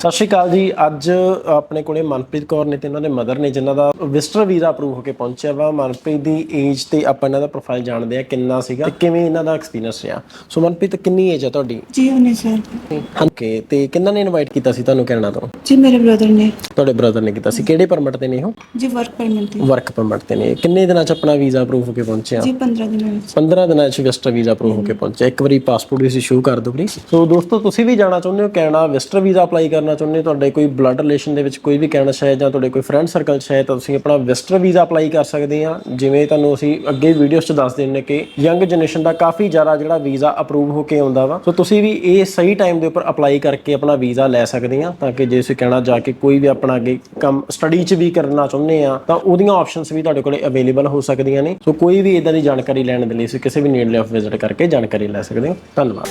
ਸਤਿ ਸ਼੍ਰੀ ਅਕਾਲ ਜੀ। ਅੱਜ ਆਪਣੇ ਕੋਲੇ ਮਨਪ੍ਰੀਤ ਕੌਰ ਨੇ ਤੇ ਇਹਨਾਂ ਦੇ ਮਦਰ ਨੇ ਜਿਨ੍ਹਾਂ ਦਾ ਵਿਜ਼ਟਰ ਵੀਜ਼ਾ ਅਪਰੂਵ ਹੋ ਕੇ ਪਹੁੰਚਿਆ ਵਾ। ਮਨਪ੍ਰੀਤ ਦੀ ਏਜ ਤੇ ਆਪਾਂ ਇਹਨਾਂ ਦਾ ਪ੍ਰੋਫਾਈਲ ਜਾਣਦੇ ਆ ਕਿੰਨਾ ਸੀਗਾ ਤੇ ਕਿਵੇਂ ਇਹਨਾਂ ਦਾ ਐਕਸਪੀਰੀਅੰਸ ਰਿਹਾ। ਸੋ ਮਨਪ੍ਰੀਤ ਕਿੰਨੀ ਏਜ ਆ ਤੁਹਾਡੀ? ਜੀ ਉਹਨੇ ਸਰ ਓਕੇ ਤੇ ਕਿੰਨਾ ਨੇ ਇਨਵਾਈਟ ਕੀਤਾ ਸੀ ਤੁਹਾਨੂੰ ਕੈਨੇਡਾ ਤੋਂ? ਜੀ ਮੇਰੇ ਬ੍ਰਦਰ ਨੇ। ਤੁਹਾਡੇ ਬ੍ਰਦਰ ਨੇ ਕੀਤਾ ਸੀ? ਕਿਹੜੇ ਪਰਮਿਟ ਤੇ ਨੇ ਉਹ? ਜੀ ਵਰਕ ਪਰਮਿਟ ਤੇ। ਵਰਕ ਪਰਮਿਟ ਤੇ ਨੇ। ਕਿੰਨੇ ਦਿਨਾਂ ਚ ਆਪਣਾ ਵੀਜ਼ਾ ਅਪਰੂਵ ਹੋ ਕੇ ਪਹੁੰਚਿਆ? ਜੀ 15 ਦਿਨਾਂ ਵਿੱਚ। 15 ਦਿਨਾਂ ਚ ਵਿਜ਼ਟਰ ਵੀਜ਼ਾ ਅਪਰੂਵ ਹੋ ਕੇ ਪਹੁੰਚਿਆ। ਇੱਕ ਵਾਰੀ ਪਾਸਪੋਰਟ ਵੀ ਇਸ਼ੂ ਕਰ ਦਿਓ ਪਲੀਜ਼ ਸੋ ਦੋਸਤੋ ਤੁਸੀਂ ਵੀ ਜਾਣਾ ਚਾਹੁੰਦੇ ਹੋ ਕੈਨੇਡਾ ਵਿਜ਼ਟਰ ਵੀਜ਼ਾ ਅਪਲਾਈ ਕਰਨਾ ਚਾਹੁੰਦੇ ਹੋ ਤੁਹਾਡੇ ਕੋਈ ਬਲੱਡ ਰਿਲੇਸ਼ਨ ਦੇ ਵਿੱਚ ਕੋਈ ਵੀ ਕੈਨੇਡਾ ਹੈ ਜਾਂ ਤੁਹਾਡੇ ਕੋਈ ਫਰੈਂਡ ਸਰਕਲ ਚ ਹੈ ਤਾਂ ਤੁਸੀਂ ਆਪਣਾ ਵਿਜ਼ਟਰ ਵੀਜ਼ਾ ਅਪਲਾਈ ਕਰ ਸਕਦੇ ਆ। ਜਿਵੇਂ ਤੁਹਾਨੂੰ ਅਸੀਂ ਅੱਗੇ ਵੀਡੀਓਜ਼ ਚ ਦੱਸ ਦਿੰਨੇ ਕਿ ਯੰਗ ਜਨਰੇਸ਼ਨ ਦਾ ਕਾਫੀ ਜ਼ਿਆਦਾ ਜਿਹੜਾ ਵੀਜ਼ਾ ਅਪਰੂਵ ਹੋ ਕੇ ਆਉਂਦਾ ਵਾ। ਸੋ ਤੁਸੀਂ ਵੀ ਇਹ ਸਹੀ ਟਾਈਮ ਦੇ ਉੱਪਰ ਅਪਲਾਈ ਕਰਕੇ ਆਪਣਾ ਵੀਜ਼ਾ ਲੈ ਸਕਦੇ ਆ ਤਾਂ ਕਿ ਜੇ ਤੁਸੀਂ ਕੈਨੇਡਾ ਜਾ ਕੇ ਕੋਈ ਵੀ ਆਪਣਾ ਅੱਗੇ ਕੰਮ ਸਟੱਡੀ 'ਚ ਵੀ ਕਰਨਾ ਚਾਹੁੰਦੇ ਆ, ਤਾਂ ਉਹਦੀਆਂ ਆਪਸ਼ਨਸ ਵੀ ਤੁਹਾਡੇ ਕੋਲੇ ਅਵੇਲੇਬਲ ਹੋ ਸਕਦੀਆਂ ਨੇ। ਸੋ ਕੋਈ ਵੀ ਇਦਾਂ ਦੀ ਜਾਣਕਾਰੀ ਲੈਣ ਦੇ ਲਈ ਤੁਸੀਂ ਕਿਸੇ ਵੀ ਨੀਡਲੇ ਆਫ ਵਿਜ਼ਿਟ ਕਰਕੇ ਜਾਣਕਾਰੀ ਲੈ ਸਕਦੇ ਹੋ। ਧੰਨਵਾਦ।